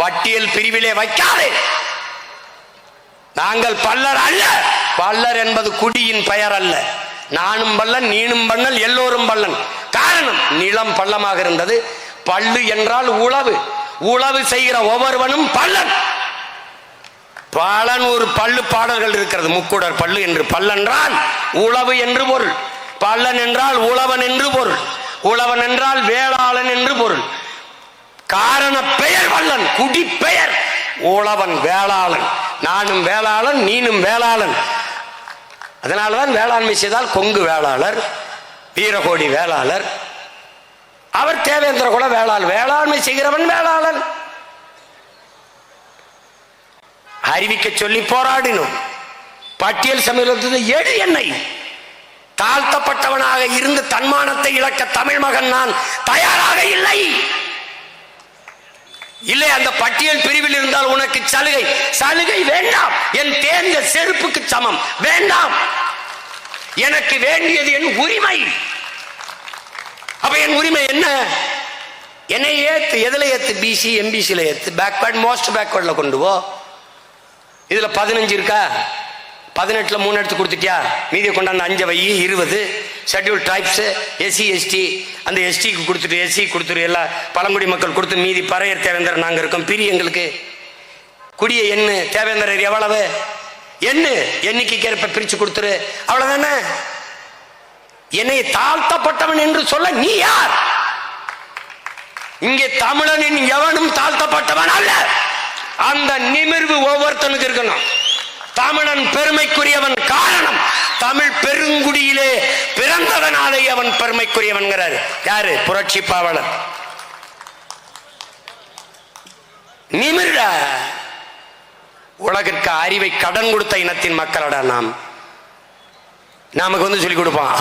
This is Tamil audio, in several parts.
பட்டியல் பிரிவிலே வைக்காதே. நாங்கள் பல்லர் அல்ல. பல்லர் என்பது குடியின் பெயர் அல்ல. நானும் பல்லன் நீனும் பல்லன் எல்லோரும் பல்லன். காரணம் நிலம் பள்ளமாக இருந்தது. பள்ளு என்றால் உழவு. உழவு செய்கிற ஒவ்வொருவனும் பல்லன். பலன் ஒரு பல்லு பாடல்கள் இருக்கிறது. முக்குடர் பல்லு என்று பல்லென்றால் உழவு என்று பொருள். பல்லன் என்றால் உழவன் என்று பொருள். உழவன் என்றால் வேளாளன் என்று பொருள். காரண பெயர் வல்லன் குடி பெயர். உழவன் வேளாளன். நானும் வேளாளன் நீனும் வேளாளன். அதனாலதான் வேளாண்மை செய்தால் கொங்கு வேளாளர் வீரகோடி வேளாளர். அவர் தேவேந்திர குல வேளாள் வேளாண்மை செய்கிறவன் வேளாளன். அறிவிக்க சொல்லி போராடினோம். பட்டியல் சமீபத்தில் எடு என்னை. தாழ்த்தப்பட்டவனாக இருந்து தன்மானத்தை இழக்க தமிழ் மகன் நான் தயாராக இல்லை. இல்லை அந்த பட்டியல் பிரிவில் இருந்தால் உனக்கு சலுகை. சலுகை வேண்டாம். என் தேர்ந்த செருப்புக்கு சமம். வேண்டாம். எனக்கு வேண்டியது என் உரிமை. அப்ப என் உரிமை என்ன? என்னை ஏத்து எதுல ஏத்து? பிசி எம்பிசியில ஏத்து. பேக்வேர்ட் மோஸ்ட் பேக்வேர்ட்ல கொண்டு போ. இதுல பதினஞ்சு இருக்கா? பதினெட்டுல மூணு எடுத்து கொடுத்துட்டியா? மீதியை கொண்டாந்து அஞ்சு வை இருபது. ஷெட்யூல் ட்ரைப்ஸு எஸ்சி எஸ்டி அந்த எஸ்டிக்கு கொடுத்துட்டு எஸ்சி கொடுத்துட்டு எல்லா பழங்குடி மக்கள் கொடுத்து மீதி பறையர் தேவேந்தர் நாங்கள் இருக்கோம். பிரி எங்களுக்கு. குடிய எண்ணு தேவேந்தரர் எவ்வளவு? எண்ணு. எண்ணிக்கைக்கு ஏற்ப பிரித்து கொடுத்துரு. அவ்வளோதானே என்னை தாழ்த்தப்பட்டவன் என்று சொல்ல நீ யார்? இங்கே தமிழனின் எவனும் தாழ்த்தப்பட்டவன் அல்ல. அந்த நிமிர்வு ஒவ்வொருத்தனுக்கு இருக்கணும். தமிழன் பெருமைக்குரியவன் காரணம். தமிழ் பெருங்குடியிலே பிறந்ததனாலே அவன் பெருமைக்குரியவன்கிறார். யாரு? புரட்சி பாவலர். நிமிர்டா உலகிற்கு அறிவை கடன் கொடுத்த இனத்தின் மக்களடா நாம். நமக்கு வந்து சொல்லி கொடுப்பான்.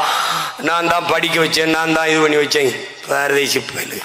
நான் தான் படிக்க வச்சேன் நான் தான் இது பண்ணி வச்சேன். பாரதேசி பயலு.